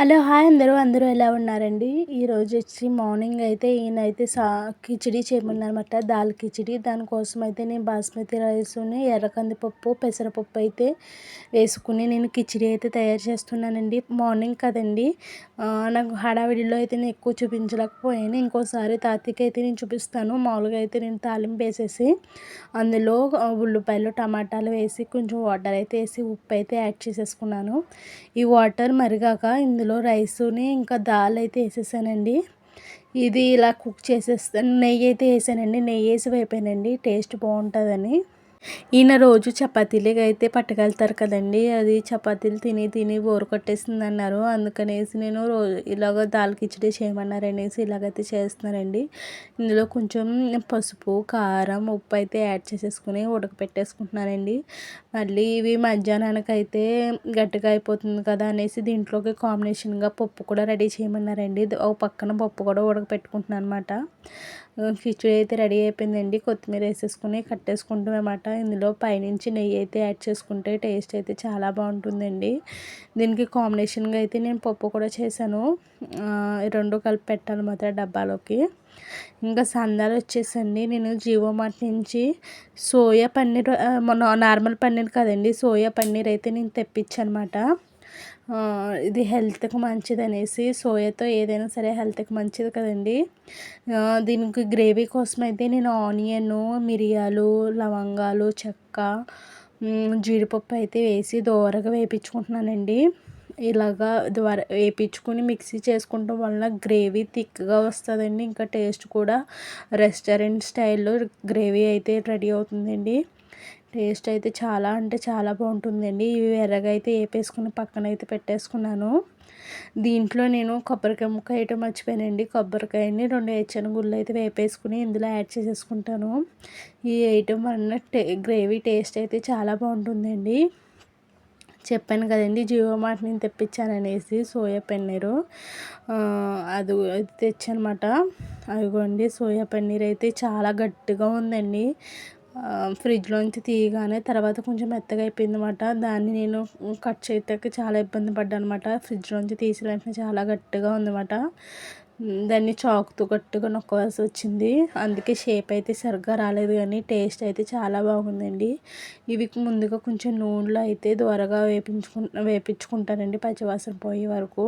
Hello hi అందరూ. అందరూ ఎలా ఉన్నారండి? ఈరోజు వచ్చి మార్నింగ్ అయితే ఈయన అయితే సా కిచిడి చేయమన్నారన్నమాట. దాల్ కిచిడి. దానికోసం అయితే నేను బాస్మతి రైస్ని ఎర్రకందిపప్పు పెసరపప్పు అయితే వేసుకుని నేను కిచిడి అయితే తయారు చేస్తున్నానండి. మార్నింగ్ కదండి. నాకు హడావిడిలో అయితే నేను ఎక్కువ చూపించలేకపోయాను. ఇంకోసారి తాతకి అయితే నేను చూపిస్తాను. మామూలుగా అయితే నేను తాలింపు వేసేసి అందులో ఉల్లిపాయలు టమాటాలు వేసి కొంచెం వాటర్ అయితే వేసి ఉప్పు అయితే యాడ్ చేసేసుకున్నాను. ఈ వాటర్ మరిగాక ఇందులో అందులో రైసుని ఇంకా దాల్ అయితే వేసేసానండి. ఇది ఇలా కుక్ చేసేస్తాను నెయ్యి అయితే వేసానండి. నెయ్యి వేసి వేపానండి. టేస్ట్ బాగుంటుందని. ఈయన రోజు చపాతీలకి అయితే పట్టుకెళ్తారు కదండి. అది చపాతీలు తిని తిని బోరు కొట్టేసింది అన్నారు అందుకనేసి నేను రోజు ఇలాగ దాల్ కిచడీ చేయమన్నారు అనేసి ఇలాగైతే చేస్తున్నారండి. ఇందులో కొంచెం పసుపు కారం ఉప్పు అయితే యాడ్ చేసేసుకుని ఉడకపెట్టేసుకుంటున్నానండి మళ్ళీ ఇవి మధ్యాహ్నానికి అయితే గట్టిగా అయిపోతుంది కదా అనేసి దీంట్లోకి కాంబినేషన్గా పప్పు కూడా రెడీ చేయమన్నారండి. ఒక పక్కన పప్పు కూడా ఉడకపెట్టుకుంటున్నాను అనమాట కిచడీ అయితే రెడీ అయిపోయిందండి. కొత్తిమీర వేసేసుకుని కట్టేసుకుంటాం అనమాట ఇందులో పైనుంచి నెయ్యి అయితే యాడ్ చేసుకుంటే టేస్ట్ అయితే చాలా బాగుంటుందండి. దీనికి కాంబినేషన్గా అయితే నేను పప్పు కూడా చేశాను. రెండు కలిపి పెట్టాలన్నమాట డబ్బాలోకి. ఇంకా సందాలు వచ్చేసండి. నేను జీవో మార్ట్ నుంచి సోయా పన్నీర్ నార్మల్ పన్నీర్ కదండి. సోయా పన్నీర్ అయితే నేను తెప్పించానమాట ఇది హెల్త్కి మంచిది అనేసి సోయాతో ఏదైనా సరే హెల్త్కి మంచిది కదండి. దీనికి గ్రేవీ కోసం అయితే నేను ఆనియన్ మిరియాలు లవంగాలు చెక్క జీడిపప్పు అయితే వేసి దోరగా వేయించుకుంటున్నానండి ఇలాగా ద్వారా వేయించుకుని మిక్సీ చేసుకోవడం వలన గ్రేవీ థిక్గా వస్తుందండి. ఇంకా టేస్ట్ కూడా రెస్టారెంట్ స్టైల్లో గ్రేవీ అయితే రెడీ అవుతుందండి. టేస్ట్ అయితే చాలా అంటే చాలా బాగుంటుందండి. ఇవి ఎర్రగా అయితే వేపేసుకుని పక్కన అయితే పెట్టేసుకున్నాను. దీంట్లో నేను కొబ్బరికాయ ముక్క వేయటం మర్చిపోయానండి. కొబ్బరికాయని రెండు గుళ్ళు అయితే వేపేసుకుని ఇందులో యాడ్ చేసేసుకుంటాను. ఈ వేయటం వలన టే గ్రేవీ టేస్ట్ అయితే చాలా బాగుంటుందండి. చెప్పాను కదండి జియో మార్ట్ నేను తెప్పించాననేసి సోయా పన్నీరు. అది తెచ్చనమాట. అదిగోండి సోయా పన్నీర్ అయితే చాలా గట్టిగా ఉందండి. ఫ్రిడ్జ్లోంచి తీయగానే తర్వాత కొంచెం మెత్తగా అయిపోయింది అనమాట దాన్ని నేను కట్ చేయటానికి చాలా ఇబ్బంది పడ్డాను అనమాట ఫ్రిడ్జ్లోంచి తీసిన వెంటనే చాలా గట్టిగా ఉందన్నమాట. దాన్ని చాకుతో గట్టిగా నొక్కవలసి వచ్చింది. అందుకే షేప్ అయితే సరిగ్గా రాలేదు కానీ టేస్ట్ అయితే చాలా బాగుందండి. ఇవి ముందుగా కొంచెం నూనెలో అయితే దూరగా వేపించుకు వేపించుకుంటానండి పచ్చివాసన పోయే వరకు.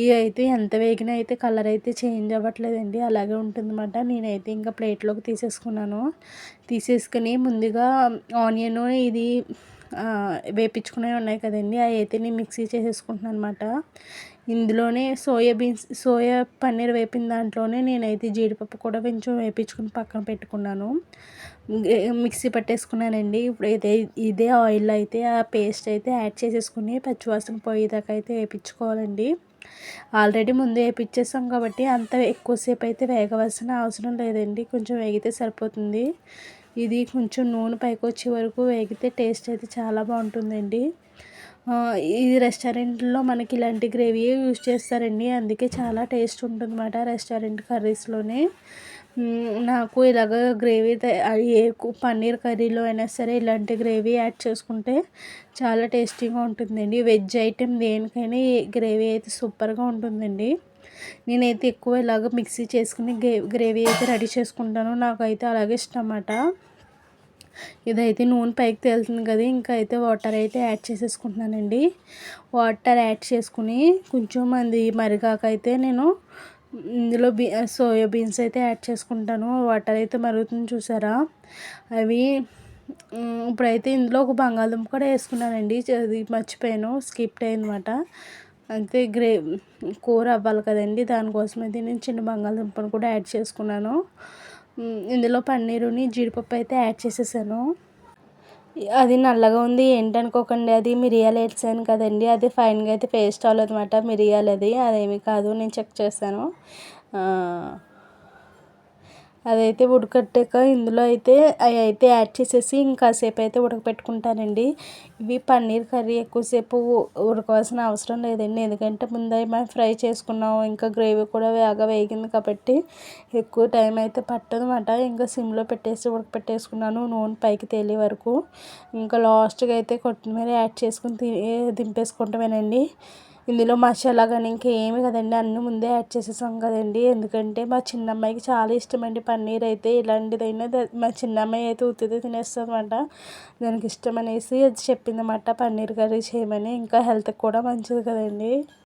ఇవి అయితే ఎంత వేగినా అయితే కలర్ అయితే చేంజ్ అవ్వట్లేదండి అలాగే ఉంటుందన్నమాట. నేనైతే ఇంకా ప్లేట్లోకి తీసేసుకున్నాను. తీసేసుకుని ముందుగా ఆనియన్ ఇది వేపించుకునేవి ఉన్నాయి కదండి. అవి అయితే నేను మిక్సీ చేసేసుకుంటున్నాను అనమాట ఇందులోనే సోయా బీన్స్ సోయా పన్నీర్ వేపిన దాంట్లోనే నేనైతే జీడిపప్పు కూడా కొంచెం వేపించుకుని పక్కన పెట్టుకున్నాను. మిక్సీ పట్టేసుకున్నానండి. ఇప్పుడు ఇదే ఇదే ఆయిల్ అయితే ఆ పేస్ట్ అయితే యాడ్ చేసేసుకుని పచ్చివాసన పోయేదాకా అయితే వేపించుకోవాలండి. ఆల్రెడీ ముందు వేపించేసాం కాబట్టి అంత ఎక్కువసేపు అయితే వేగవలసిన అవసరం లేదండి. కొంచెం వేగితే సరిపోతుంది. ఇది కొంచెం నూనె పైకి వచ్చే వరకు వేగితే టేస్ట్ అయితే చాలా బాగుంటుందండి. ఈ రెస్టారెంట్లో మనకి ఇలాంటి గ్రేవీ యూజ్ చేస్తారండి? అందుకే చాలా టేస్ట్ ఉంటుందన్నమాట రెస్టారెంట్ కర్రీస్లోనే. నాకు ఇలాగ గ్రేవీ ఏ పన్నీర్ కర్రీలో అయినా సరే ఇలాంటి గ్రేవీ యాడ్ చేసుకుంటే చాలా టేస్టీగా ఉంటుందండి. వెజ్ ఐటెం దేనికైనా గ్రేవీ అయితే సూపర్గా ఉంటుందండి. నేనైతే ఎక్కువ ఇలాగ మిక్సీ చేసుకుని గ్రేవీ అయితే రెడీ చేసుకుంటాను. నాకైతే అలాగే ఇష్టం అన్నమాట ఇదైతే నూనె పైకి తేలుతుంది కదా ఇంకా అయితే వాటర్ అయితే యాడ్ చేసేసుకుంటున్నానండి. వాటర్ యాడ్ చేసుకుని కొంచెం మంది మరిగాక అయితే నేను ఇందులో బీ సోయా బీన్స్ అయితే యాడ్ చేసుకుంటాను. వాటర్ అయితే మరుగుతుంది చూసారా? అవి ఇప్పుడైతే ఇందులో ఒక బంగాళదుంప కూడా వేసుకున్నానండి. అది మర్చిపోయాను స్కిప్ అయిందన్నమాట. అంటే గ్రే కూర అవ్వాలి కదండి. దానికోసం అయితే నేను చిన్న బంగాళదుంపను కూడా యాడ్ చేసుకున్నాను. ఇందులో పన్నీరుని జీడిపప్పు అయితే యాడ్ చేసేసాను. అది నల్లగా ఉంది ఏంటనుకోకండి. అది మిరియాలు వేసాను కదండి. అది ఫైన్గా అయితే పేస్ట్ అవ్వలేదు అనమాట మిరియాలు అది. అదేమి కాదు నేను చెక్ చేశాను. అదైతే ఉడకట్టాక ఇందులో అయితే అవి అయితే యాడ్ చేసేసి ఇంకాసేపు అయితే ఉడకపెట్టుకుంటానండి. ఇవి పన్నీర్ కర్రీ ఎక్కువసేపు ఉడకవలసిన అవసరం లేదండి. ఎందుకంటే ముందే మనం ఫ్రై చేసుకున్నాం ఇంకా గ్రేవీ కూడా బాగా వేగింది కాబట్టి ఎక్కువ టైం అయితే పట్టదన్నమాట. ఇంకా సిమ్లో పెట్టేసి ఉడకపెట్టేసుకున్నాను నూనె పైకి తేలే వరకు. ఇంకా లాస్ట్గా అయితే కొత్తిమీర యాడ్ చేసుకుని దింపేసుకుంటామేనండి. ఇందులో మసాలా కానీ ఇంకా ఏమి కదండి అన్నీ ముందే యాడ్ చేసేసాం కదండి. ఎందుకంటే మా చిన్న అమ్మాయికి చాలా ఇష్టమండి పన్నీర్ అయితే. ఇలాంటిదైనా మా చిన్న అమ్మాయి అయితే ఉత్తితే తినేస్తుంది అనమాట దానికి ఇష్టం అనేసి అది చెప్పింది అనమాట పన్నీర్ కర్రీ చేయమని. ఇంకా హెల్త్కి కూడా మంచిది కదండి.